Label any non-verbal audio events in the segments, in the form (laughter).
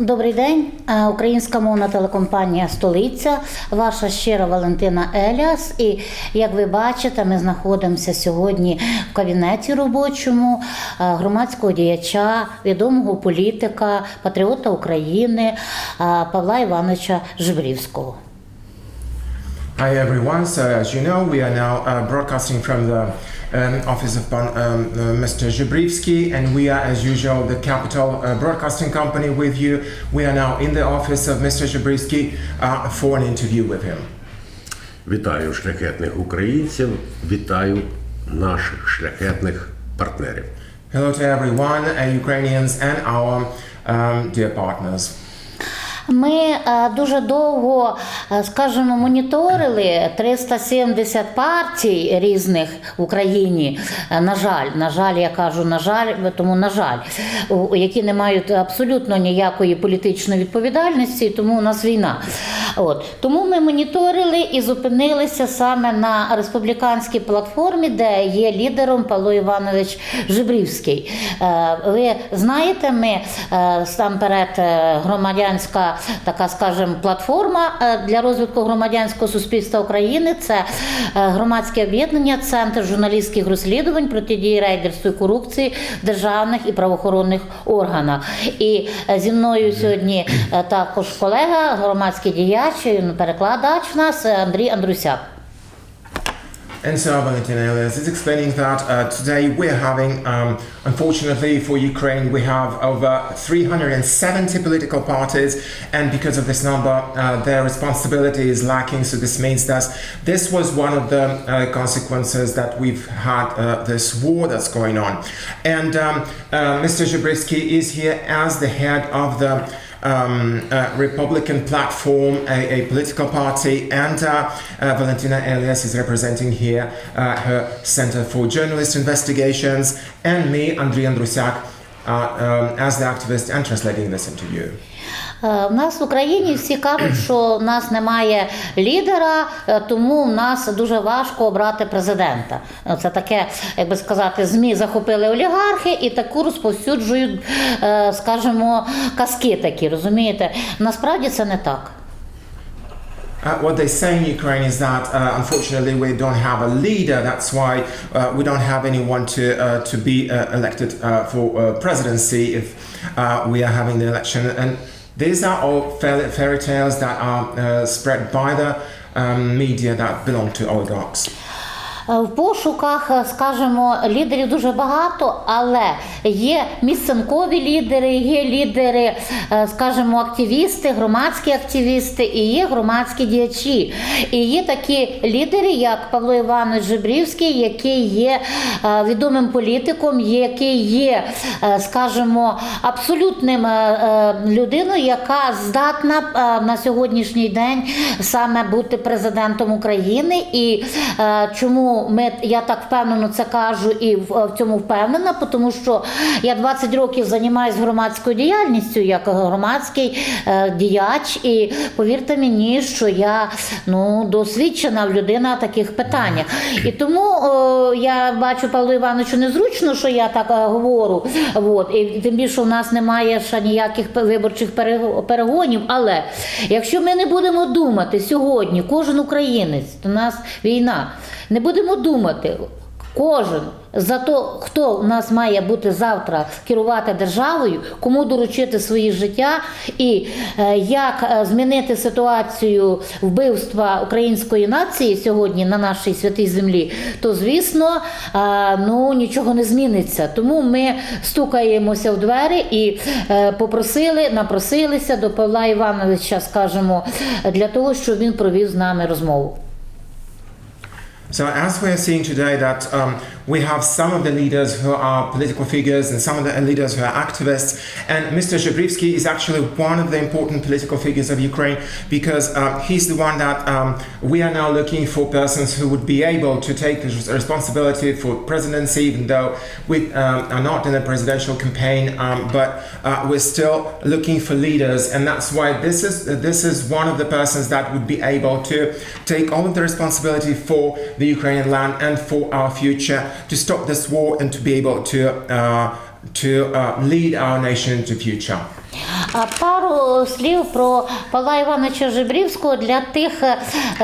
Добрий день, Е, українська мовна телекомпанія Столиця, ваша щира Валентина Еліас. І як ви бачите, ми знаходимося сьогодні в кабінеті робочому е, громадського діяча, відомого політика, патріота України е, Павла Івановича Жибрівського. Hi everyone. So as you know, we are now uh, broadcasting from the um, office of Pan, um, uh, Mr. Zhibrivsky, and we are, as usual, the Capital uh, Broadcasting Company with you. We are now in the office of Mr. Zhibrivsky uh, for an interview with him. Вітаю шляхетних українців, вітаю наших шляхетних партнерів. Hello to everyone, uh, Ukrainians and our um, dear partners. Ми е, дуже довго, е, скажімо, моніторили 370 партій різних в Україні. Е, На жаль, на жаль, я кажу, на жаль, тому на жаль, які не мають абсолютно ніякої політичної відповідальності, тому у нас війна. От тому ми моніторили і зупинилися саме на республіканській платформі, де є лідером Павло Іванович Жибрівський. Ви знаєте, ми сам перед е, така, скажімо, платформа е, для розвитку громадянського суспільства України. Це е, громадське об'єднання, центр журналістських розслідувань протидії рейдерству і корупції в державних і правоохоронних органах. І е, зі мною сьогодні також колега, громадський діяч, ну, перекладач в нас Андрій Андрусяк. And so Valentina Elias is explaining that uh, today we're having, um, unfortunately for Ukraine, we have over 370 political parties, and because of this number, uh, their responsibility is lacking. So this means that this was one of the uh, consequences that we've had uh, this war that's going on. And um, uh, Mr. Zabriskie is here as the head of the um, uh, Republican platform, a, a political party, and uh, uh, Valentina Elias is representing here uh, her Center for Journalist Investigations, and me, Andriy Andrusiak, uh, um, as the activist and translating this interview. Е, В нас в Україні всі кажуть, що в нас немає лідера, е, тому в нас дуже важко обрати президента. Е, Це таке, як би сказати, змі захопили олігархи і таку розповсюджують, е, скажімо, казки такі. Розумієте? Насправді це не так. Uh, what they say in Ukraine is that uh, unfortunately we don't have a leader. That's why uh, we don't have anyone to uh, to be uh, elected uh, for uh, presidency if uh, we are having the election. And these are all fairy, fairy tales that are uh, spread by the um, media that belong to oligarchs. Е, В пошуках, е, скажімо, лідерів дуже багато, але є місцинкові лідери, є лідери, е, скажімо, активісти, громадські активісти і є громадські діячі. І є такі лідери, як Павло Іванович Жибрівський, який є відомим політиком, який є, скажімо, абсолютним людиною, яка здатна на сьогоднішній день саме бути президентом України. І е, ми я так впевнено це кажу і в, в цьому впевнена, тому що я 20 років займаюся громадською діяльністю як громадський е, діяч, і повірте мені, що я ну досвідчена людина в таких питаннях. І тому е, я бачу Павлу Івановичу незручно, що я так е, говорю. От, і тим більше у нас немає ще ніяких виборчих перегонів. Але якщо ми не будемо думати сьогодні, кожен українець, то у нас війна, не будемо думати. Кожен за то, хто у нас має бути завтра керувати державою, кому доручити своє життя, і е, як е, змінити ситуацію вбивства української нації сьогодні на нашій святій землі, то звісно е, ну нічого не зміниться. Тому ми стукаємося в двері і попросили, напросилися до Павла Івановича, скажімо, для того, щоб він провів з нами розмову. So as we are seeing today that um, we have some of the leaders who are political figures and some of the leaders who are activists, and Mr. Zhebrivsky is actually one of the important political figures of Ukraine because uh, he's the one that um, we are now looking for persons who would be able to take responsibility for presidency, even though we um, are not in a presidential campaign, um, but uh, we're still looking for leaders, and that's why this is this is one of the persons that would be able to take all of the responsibility for the Ukrainian land and for our future to stop this war and to be able to uh, to uh, lead our nation into the future. Пару слів про Павла Івановича Жебрівського для тих, е,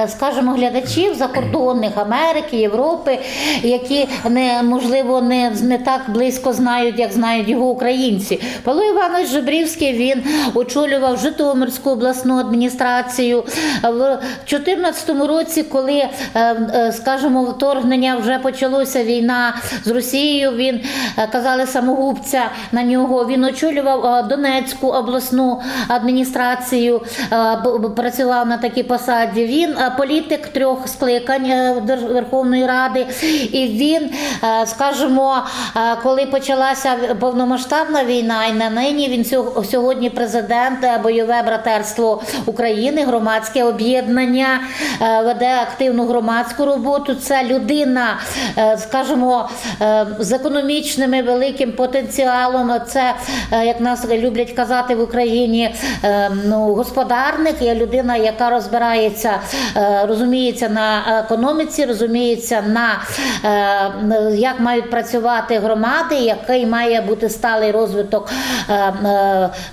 скажімо, глядачів закордонних Америки, Європи, які не можливо не, не так близько знають, як знають його українці. Павло Іванович Жебрівський він очолював Житомирську обласну адміністрацію. В 2014 році, коли, е, е, скажімо, вторгнення вже почалося війна з Росією, він казали самогубця на нього. Він очолював е, Донецьку обласну адміністрацію, е, працював на такій посаді. Він е, політик трьох скликань е, Верховної Ради, і він, скажімо, коли почалася повномасштабна війна, і на нині він сьогодні президент бойове братерство України, громадське об'єднання, веде активну громадську роботу. Це людина, скажімо, з економічними великим потенціалом. Це, як нас люблять казати в Україні, е, ну, господарник, є людина, яка розбирається, е, розуміється на економіці, розуміється на е, як мають працювати громади, який має бути сталий розвиток е,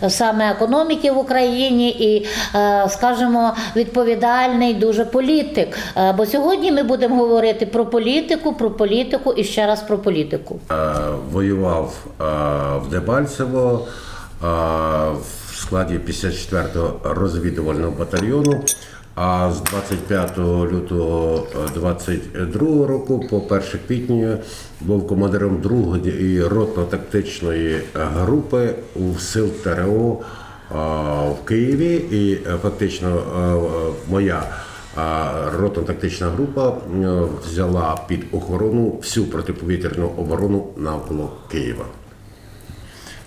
е, саме економіки в Україні і, е, скажімо, відповідальний дуже політик. Бо сьогодні ми будемо говорити про політику, про політику і ще раз про політику. Воював в Дебальцево в складі 54-го розвідувального батальйону. А з 25 лютого 22 року по 1 квітня був командиром 2-ї ротно-тактичної групи у сил ТРО е, в Києві. І е, фактично е, моя ротно-тактична група е, взяла під охорону всю протиповітряну оборону навколо Києва.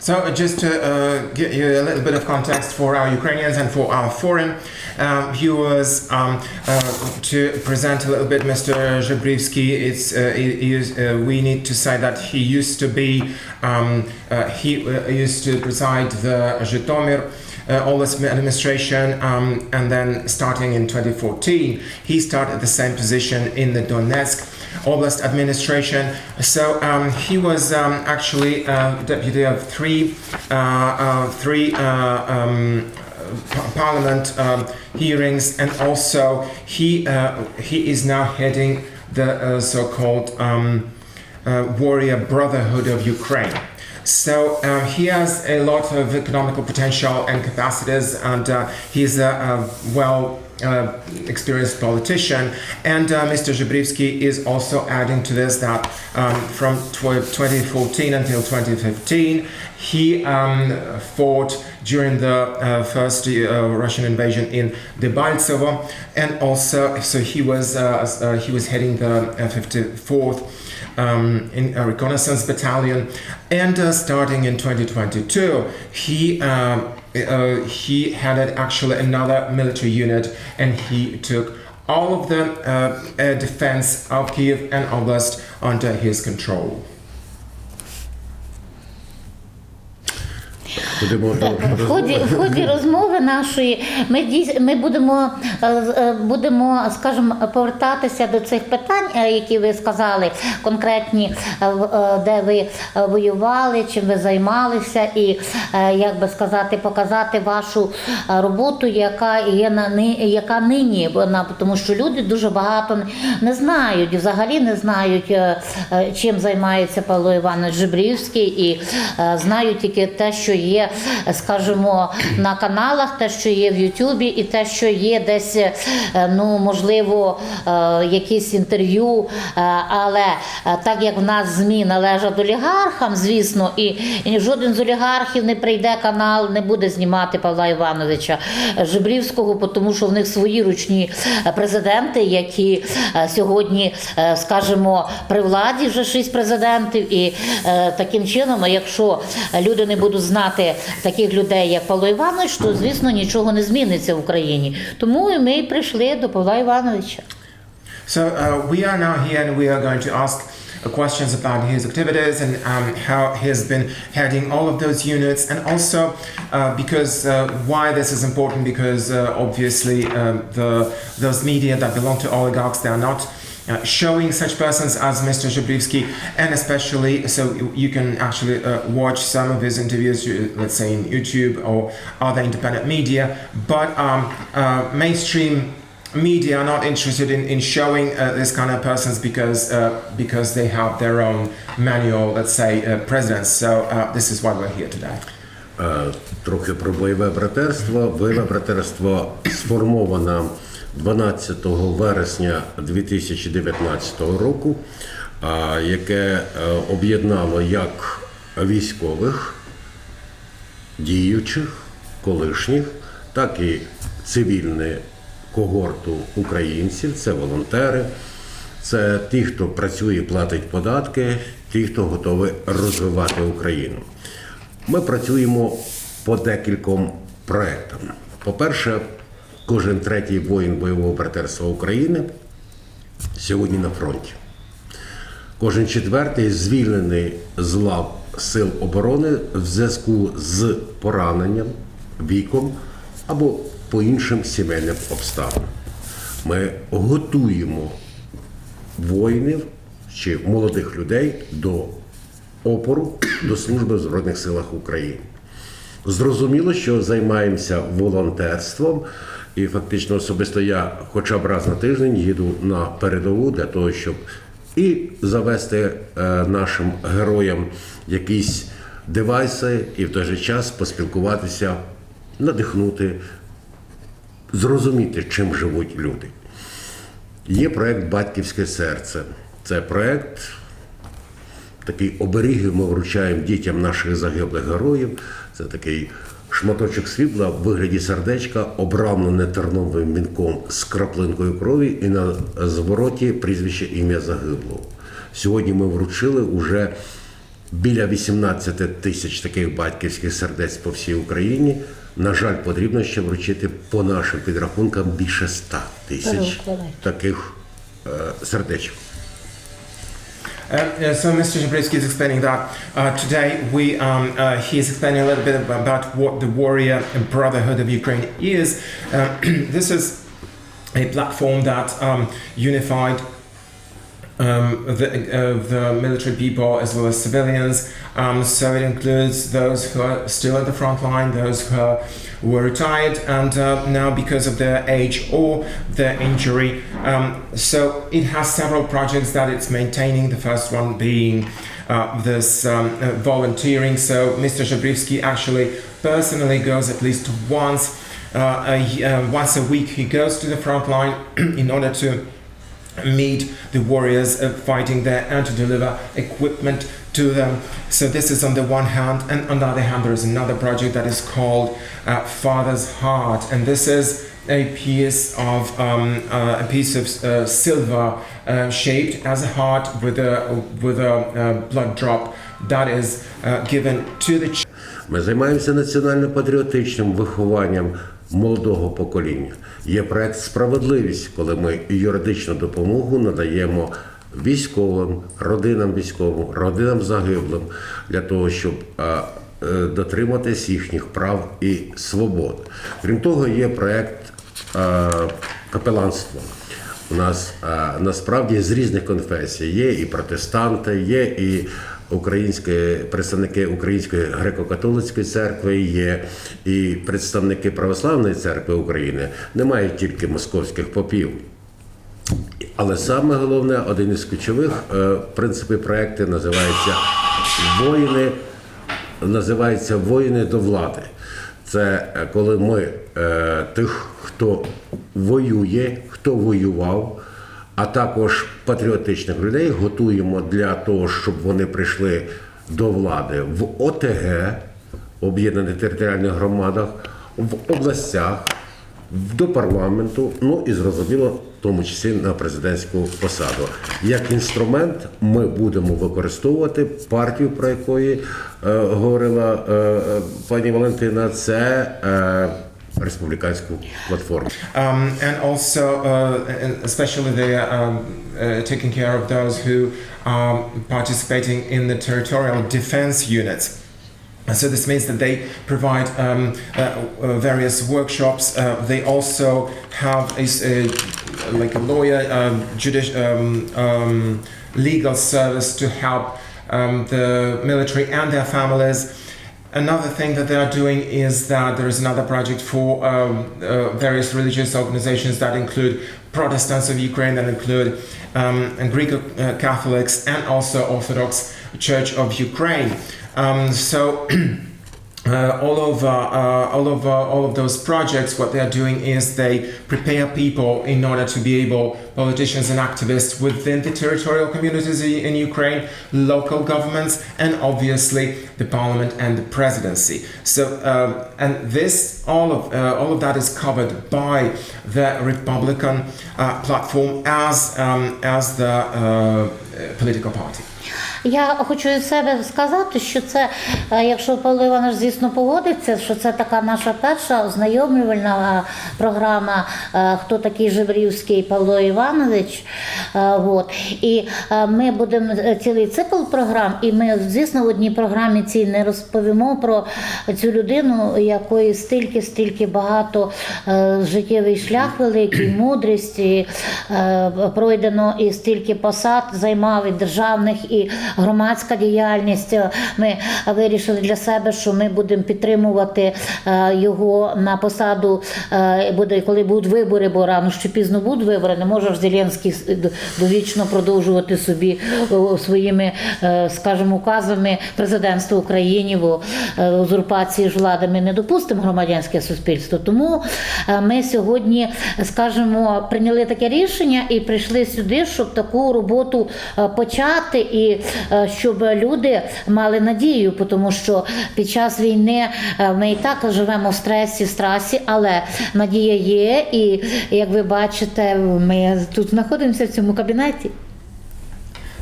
So uh, just to uh, give you a little bit of context for our Ukrainians and for our foreign uh, viewers, um, uh, to present a little bit Mr. Zhebrivsky, it's, uh, he is, uh, we need to say that he used to be, um, he used to preside the Zhytomyr uh, Oblast administration, um, and then starting in 2014, he started the same position in the Donetsk Oblast administration. So um, he was um, actually uh, deputy of three, uh, three uh, um, parliament um, hearings, and also he uh, he is now heading the so-called um, Warrior Brotherhood of Ukraine. So uh, he has a lot of economical potential and capacities, and uh, he's a, a well uh, experienced politician. And uh, Mr. Zhebrivsky is also adding to this that um, from tw- 2014 until 2015, he um, fought during the uh, first uh, Russian invasion in the Debaltsevo, and also so he was uh, he was heading the uh, 54th um, in a reconnaissance battalion, and starting in 2022, he um, uh, he headed actually another military unit, and he took all of the uh, defense of Kiev and Oblast under his control. Будемо В ході, в ході розмови нашої ми дійс- ми будемо, е, е, будемо, скажімо, повертатися до цих питань, е, які ви сказали, конкретні, де ви воювали, чим ви займалися, і як би сказати, показати вашу роботу, яка є на яка нині, вона тому що люди дуже багато не- знають, взагалі не знають, чим займається Павло Іванович Жебрівський, і знають тільки те, що є, скажімо, на каналах, те, що є в Ютубі, і те, що є десь, е, ну можливо, е, якісь інтерв'ю. Е, Але так як в нас ЗМІ належать олігархам, звісно, і, жоден з олігархів не прийде канал, не буде знімати Павла Івановича Жебрівського, тому що в них свої ручні президенти, які сьогодні, скажімо, при владі вже шість президентів. І таким чином, якщо люди не будуть знати таких людей, як Павло Іванович, то звісно нічого не зміниться в Україні. Тому ми прийшли до Павла Івановича. So uh, we are now here and we are going to ask uh, questions about his activities and um, how he's been heading all of those units, and also uh, because uh, why this is important because uh, obviously um, the those media that belong to oligarchs they are not uh, showing such persons as Mr. Zhabrivsky, and especially so you, you can actually uh, watch some of his interviews, uh, let's say in YouTube or other independent media, but um, uh, mainstream media are not interested in, in showing uh, this kind of persons because uh, because they have their own manual, let's say, uh, presidents. So uh, this is why we're here today. Е, Трохи про бойове братерство. Бойове братерство сформовано 12 вересня 2019 року, яке е, об'єднало як військових, діючих, колишніх, так і цивільну когорту українців, це волонтери, це ті, хто працює, платить податки, ті, хто готовий розвивати Україну. Ми працюємо по декільком проектам. По-перше, кожен третій воїн бойового братерства України сьогодні на фронті. Кожен четвертий звільнений з лав Сил оборони в зв'язку з пораненням, віком або по іншим сімейним обставинам. Ми готуємо воїнів чи молодих людей до опору до служби в Збройних силах України. Зрозуміло, що займаємося волонтерством, і фактично особисто я хоча б раз на тиждень їду на передову для того, щоб і завести е, нашим героям якісь девайси, і в той же час поспілкуватися, надихнути, зрозуміти, чим живуть люди. Є проект Батьківське серце. Це проект такий оберіг ми вручаємо дітям наших загиблих героїв. Це такий шматочок світла в вигляді сердечка, обрамлене терновим вінком з краплинкою крові, і на звороті прізвище ім'я загиблого. Сьогодні ми вручили уже біля 18 тисяч таких батьківських сердець по всій Україні. На жаль, потрібно ще вручити по нашим підрахункам більше 100 тисяч таких е, сердечок. Uh, uh, so Mr. Jabritsky is explaining that uh, today we um, uh, he is explaining a little bit about what the warrior brotherhood of Ukraine is. Uh, (clears throat) this is a platform that um, unified um, the, uh, the military people as well as civilians. Um, so it includes those who are still at the front line, those who are, were retired, and uh, now because of their age or their injury. Um, so it has several projects that it's maintaining. The first one being uh, this um, uh, volunteering. So Mr. Jabrivsky actually personally goes at least once. Uh, a, uh, once a week, he goes to the front line (clears throat) in order to meet the warriors uh, fighting there and to deliver equipment to them. So this is on the one hand, and on the other hand, there is another project that is called uh, Father's Heart, and this is a piece of um, uh, a piece of uh, silver uh, shaped as a heart with a with a uh, blood drop that is uh, given to the ch- Ми займаємося національно-патріотичним вихованням молодого покоління. Є проект Справедливість, коли ми юридичну допомогу надаємо військовим, родинам військовим, родинам загиблим для того, щоб е, дотриматись їхніх прав і свобод. Крім того, є проект капеланства. У нас насправді з різних конфесій є і протестанти, є і українські представники Української греко-католицької церкви, є і представники Православної церкви України. Немає тільки московських попів. Але саме головне, один із ключових е, принципів проекту називається воїни, називається воїни до влади. Це е, коли ми е, тих, хто воює, хто воював, а також патріотичних людей готуємо для того, щоб вони прийшли до влади в ОТГ, об'єднаних територіальних громадах, в областях, до парламенту, ну і зрозуміло, в тому числі на президентську посаду. Як інструмент ми будемо використовувати партію, про якої е, говорила е, е, пані Валентина, це е, республіканську платформу. um, and also uh, and especially they are um, uh, taking care of those who are participating in the territorial defense units. And So this means that they provide um, uh, uh, various workshops. Uh, they also have a, s- a- like a lawyer, um, judici- um, um, legal service to help um, the military and their families. Another thing that they are doing is that there is another project for um, uh, various religious organizations that include Protestants of Ukraine, that include um, Greek uh, Catholics, and also Orthodox Church of Ukraine. Um, so. (clears throat) Uh, all of uh, all of all of those projects, what they are doing is they prepare people in order to be able, politicians and activists within the territorial communities in Ukraine, local governments, and obviously the parliament and the presidency. So, um, and this all of uh, all of that is covered by the Republican uh, platform as um, as the uh, political party. Я хочу від себе сказати, що це, е, якщо Павло Іванович, звісно, погодиться, що це така наша перша ознайомлювальна е, програма, е, хто такий Жебрівський Павло Іванович. От. І ми будемо цілий цикл програм, і ми, звісно, в одній програмі цій не розповімо про цю людину, якої стільки, стільки багато життєвий шлях великий, (clears throat) мудрість і, пройдено і стільки посад займав і державних, і громадська діяльність. Ми вирішили для себе, що ми будемо підтримувати е, його на посаду. е, Буде коли будуть вибори, бо рано чи пізно будуть вибори. Не може ж Зеленський довічно продовжувати собі своїми, е, скажімо, указами президентства України, бо узурпації ж влади ми не допустимо громадянське суспільство. Тому ми сьогодні, скажімо, прийняли таке рішення і прийшли сюди, щоб таку роботу почати, і щоб люди мали надію, тому що під час війни е, ми і так живемо в стресі, страсі, але надія є. І як ви бачите, ми тут знаходимося в цьому кабінеті.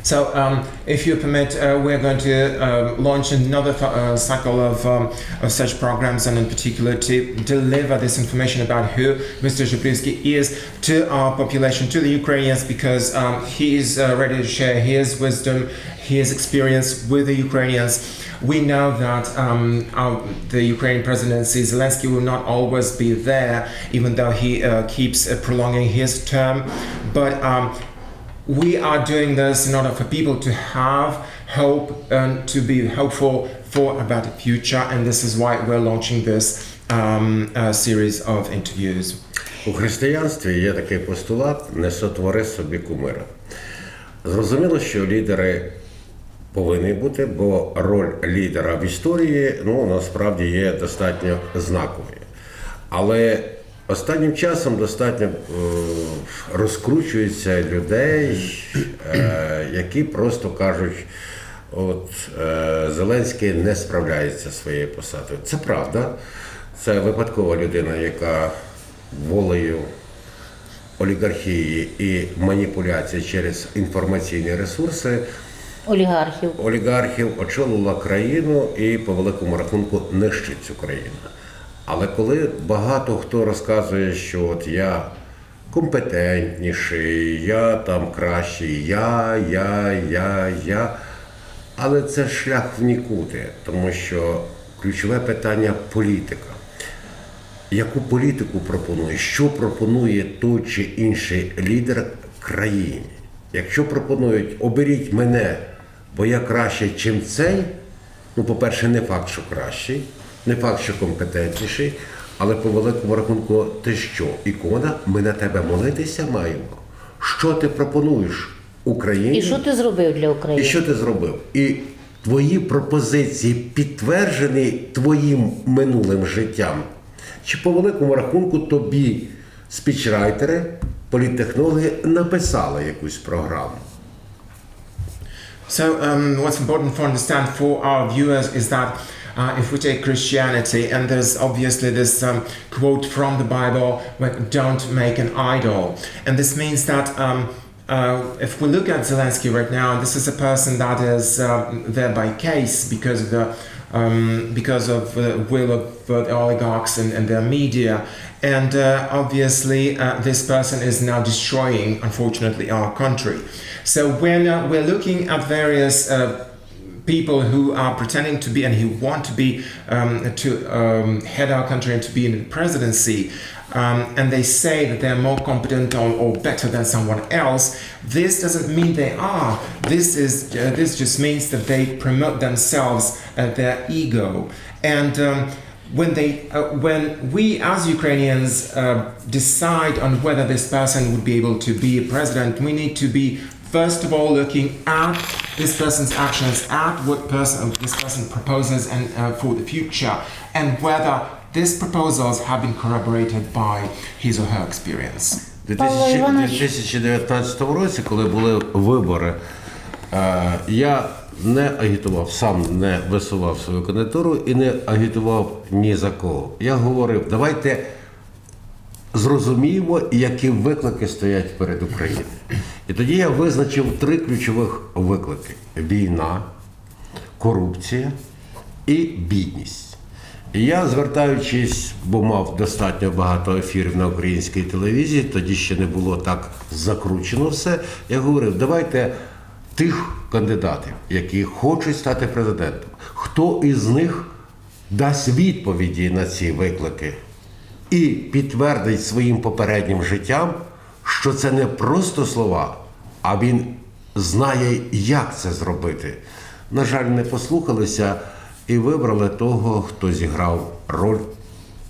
So, um, if you permit, uh, we're going to um, launch another th- uh, cycle of, um, of such programs, and in particular to deliver this information about who Mr. Zhibrisky is to our population, to the Ukrainians, because um, he is uh, ready to share his wisdom, his experience with the Ukrainians. We know that um, our, the Ukrainian presidency, Zelensky, will not always be there, even though he uh, keeps uh, prolonging his term. But um, we are doing this in order for people to have hope and to be hopeful for a better future, and this is why we're launching this um, uh, series of interviews. У християнстві є такий постулат не сотвори собі кумира. Зрозуміло, що лідери повинні бути, бо роль лідера в історії ну, насправді є достатньо знаковою. Але останнім часом достатньо е, розкручується людей, е, які просто кажуть, от е, Зеленський не справляється зі своєю посадою. Це правда. Це випадкова людина, яка волею олігархії і маніпуляції через інформаційні ресурси Олігархів. олігархів очолила країну і по великому рахунку нищить цю країну. Але коли багато хто розказує, що от я компетентніший, я там кращий, я, я, я, я. Але це шлях в нікуди, тому що ключове питання політика. Яку політику пропонує, що пропонує той чи інший лідер країні? Якщо пропонують оберіть мене, бо я кращий, чим цей, ну, по-перше, не факт, що кращий, не факт, що компетентніший, але по великому рахунку, ти що, ікона, ми на тебе молитися маємо. Що ти пропонуєш Україні? І що ти зробив для І України? що ти зробив? І твої пропозиції підтверджені твоїм минулим життям. Чи по великому рахунку тобі спічрайтери, політтехнологи написали якусь програму? So, um, what's important to understand for our viewers is that uh, if we take Christianity, and there's obviously this um, quote from the Bible, don't make an idol. And this means that um, uh, if we look at Zelensky right now, this is a person that is um, there by case because of the um, because of the will of uh, the oligarchs and, and their media. And uh, obviously, uh, this person is now destroying, unfortunately, our country. So when uh, we're looking at various uh, people who are pretending to be and who want to be um, to um, head our country and to be in the presidency. Um, and they say that they're more competent or, or better than someone else. This doesn't mean they are. This is uh, this just means that they promote themselves, and their ego, and um, when they uh, when we as Ukrainians uh, decide on whether this person would be able to be a president, we need to be first of all looking at this person's actions, at what person this person proposes and uh, for the future, and whether these proposals have been corroborated by his or her experience. У Павло Іванович. 2019 році, коли були вибори, е, я не агітував, сам не висував свою кандидатуру і не агітував ні за кого. Я говорив, давайте зрозуміємо, які виклики стоять перед Україною. І тоді я визначив три ключових виклики: війна, корупція і бідність. І я, звертаючись, бо мав достатньо багато ефірів на українській телевізії, тоді ще не було так закручено все. Я говорив, давайте тих кандидатів, які хочуть стати президентом, хто із них дасть відповіді на ці виклики і підтвердить своїм попереднім життям, що це не просто слова, а він знає, як це зробити. На жаль, не послухалися і вибрали того, хто зіграв роль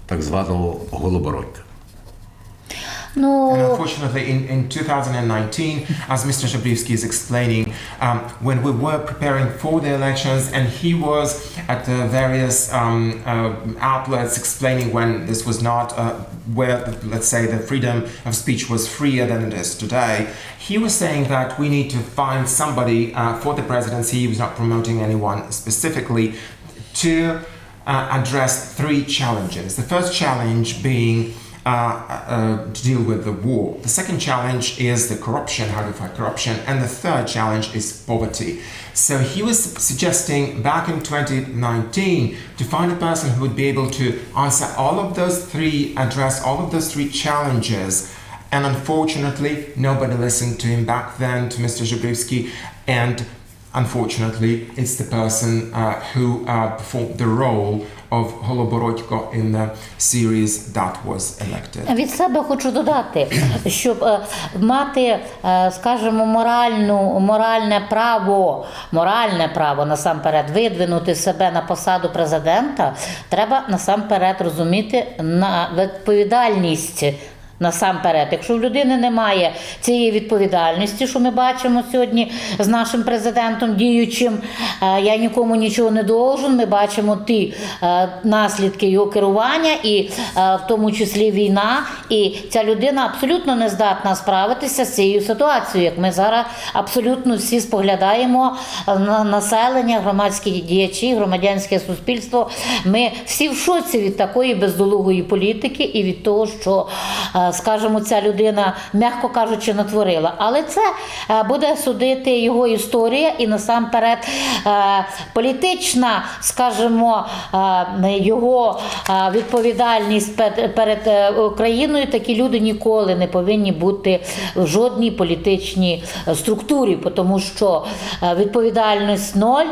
так званого голобородька. Ну, And unfortunately, in, in 2019, as Mr. Shabrivsky is explaining, um, when we were preparing for the elections and he was at the various um, uh, outlets explaining when this was not, uh, where, let's say, the freedom of speech was freer than it is today, he was saying that we need to find somebody uh, for the presidency. He was not promoting anyone specifically to uh, address three challenges. The first challenge being uh, uh, to deal with the war. The second challenge is the corruption, how to fight corruption, and the third challenge is poverty. So he was suggesting back in 2019 to find a person who would be able to answer all of those three, address all of those three challenges. And unfortunately, nobody listened to him back then, to Mr. Zhubrivsky, and unfortunately, it's the person uh, who uh, performed the role of Holoborodko in the series that was elected. Від себе хочу додати, щоб е, мати, е, скажімо, моральну, моральне право, моральне право насамперед видвинути себе на посаду президента, треба насамперед розуміти на відповідальність. Насамперед, якщо в людини немає цієї відповідальності, що ми бачимо сьогодні з нашим президентом діючим, е, я нікому нічого не должен. Ми бачимо ті е, наслідки його керування, і е, в тому числі війна. І ця людина абсолютно не здатна справитися з цією ситуацією, як ми зараз абсолютно всі споглядаємо на населення, громадські діячі, громадянське суспільство. Ми всі в шоці від такої бездолугої політики і від того, що, скажімо, ця людина, м'яко кажучи, натворила. Але це е, буде судити його історія і насамперед е, політична, скажімо, е, його відповідальність перед Україною. Такі люди ніколи не повинні бути в жодній політичній структурі, тому що відповідальність ноль,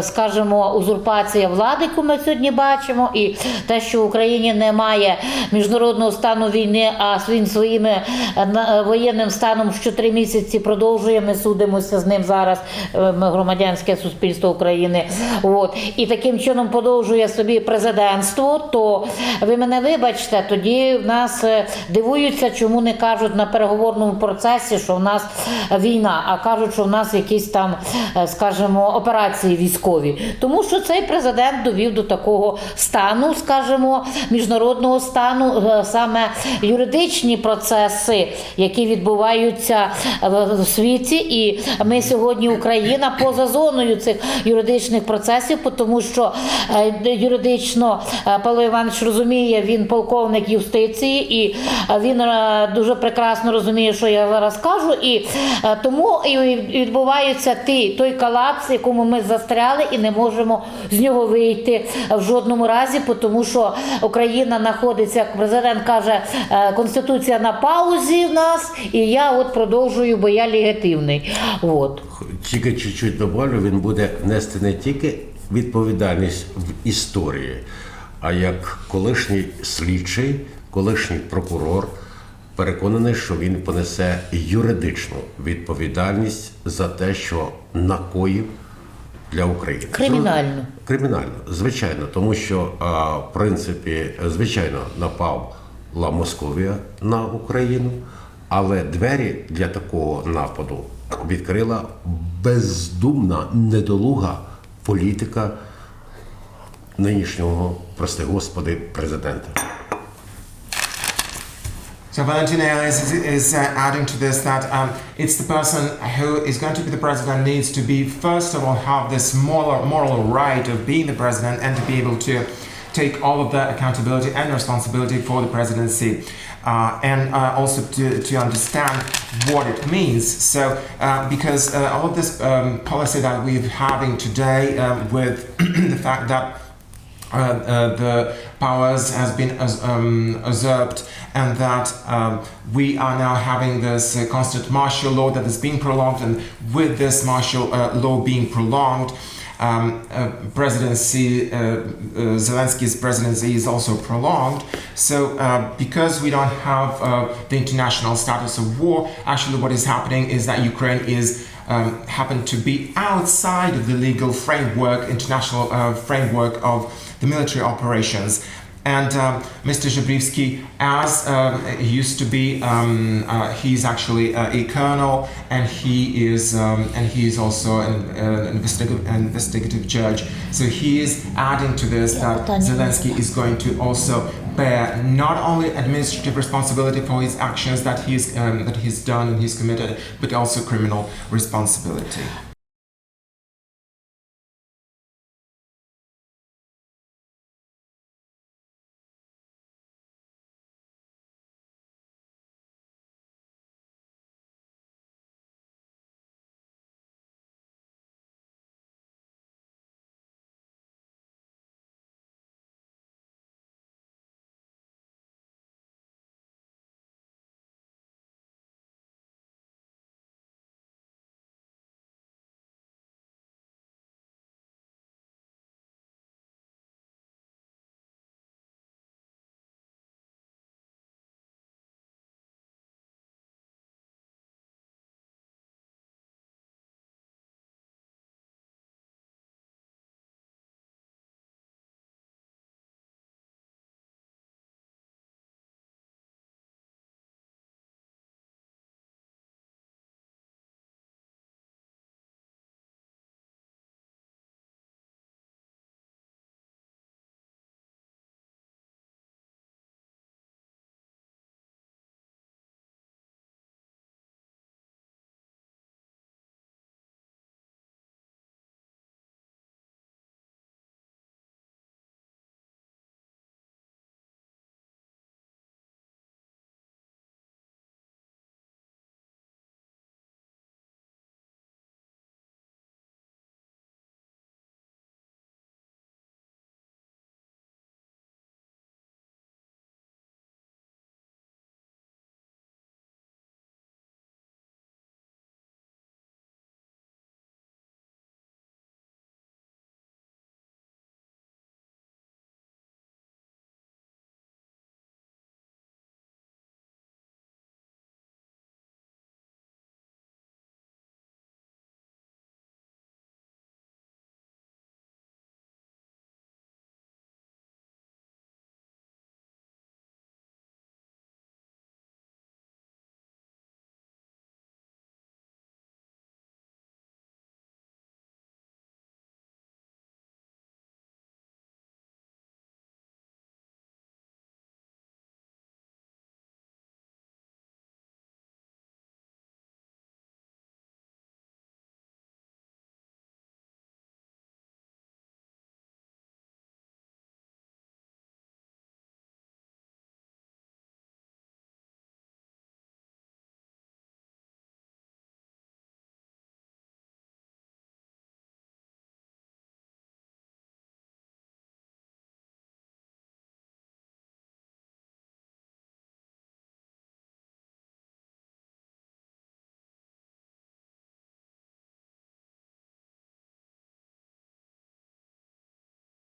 скажімо, узурпація влади, яку ми сьогодні бачимо, і те, що в Україні немає міжнародного стану війни, а він своїми е, е, воєнним станом що три місяці продовжує. Ми судимося з ним зараз. е, громадянське суспільство України. От і таким чином продовжує собі президентство. То ви мене вибачте, тоді в нас дивуються, чому не кажуть на переговорному процесі, що в нас війна, а кажуть, що в нас якісь там, скажімо, операції військові. Тому що цей президент довів до такого стану, скажімо, міжнародного стану, саме юридичні процеси, які відбуваються в в світі, і ми сьогодні Україна поза зоною цих юридичних процесів, тому що е, юридично е, Павло Іванович розуміє, він полковник юстиції, і е, він е, дуже прекрасно розуміє, що я зараз кажу. І е, тому і відбувається ті, той колапс, якому ми застряли, і не можемо з нього вийти в жодному разі, тому що Україна знаходиться, як президент каже, е, конституція на паузі в нас, і я от продовжую, бо я легітимний. От. тільки чуть-чуть добавлю, він буде нести не тільки відповідальність в історії, а як колишній слідчий, колишній прокурор, переконаний, що він понесе юридичну відповідальність за те, що накоїв для України. Кримінальну. Кримінально, звичайно, тому що в принципі, звичайно, напав Московія на Україну, але двері для такого нападу відкрила бездумна недолуга політика нинішнього, прости господи, президента. So Valentina Elias is, is uh, adding to this that um, it's the person who is going to be the president needs to be first of all have this moral moral right of being the president and to be able to take all of the accountability and responsibility for the presidency. Uh, and uh, also to, to understand what it means. So, uh, because uh, all of this um, policy that we're having today uh, with (clears throat) the fact that uh, the powers has been um, usurped and that um, we are now having this constant martial law that is being prolonged and with this martial law being prolonged um, uh, presidency uh, uh, Zelensky's presidency is also prolonged so uh, because we don't have uh, the international status of war actually what is happening is that Ukraine is um, to be outside of the legal framework, international framework of the military operations. And um, Mr. Zhabrivsky, as um, he used to be, um, uh, he's actually uh, a colonel, and he is, um, and he is also an, an investigative, investigative judge. So he is adding to this that Zelensky is going to also bear not only administrative responsibility for his actions that he's um, that he's done and he's committed, but also criminal responsibility.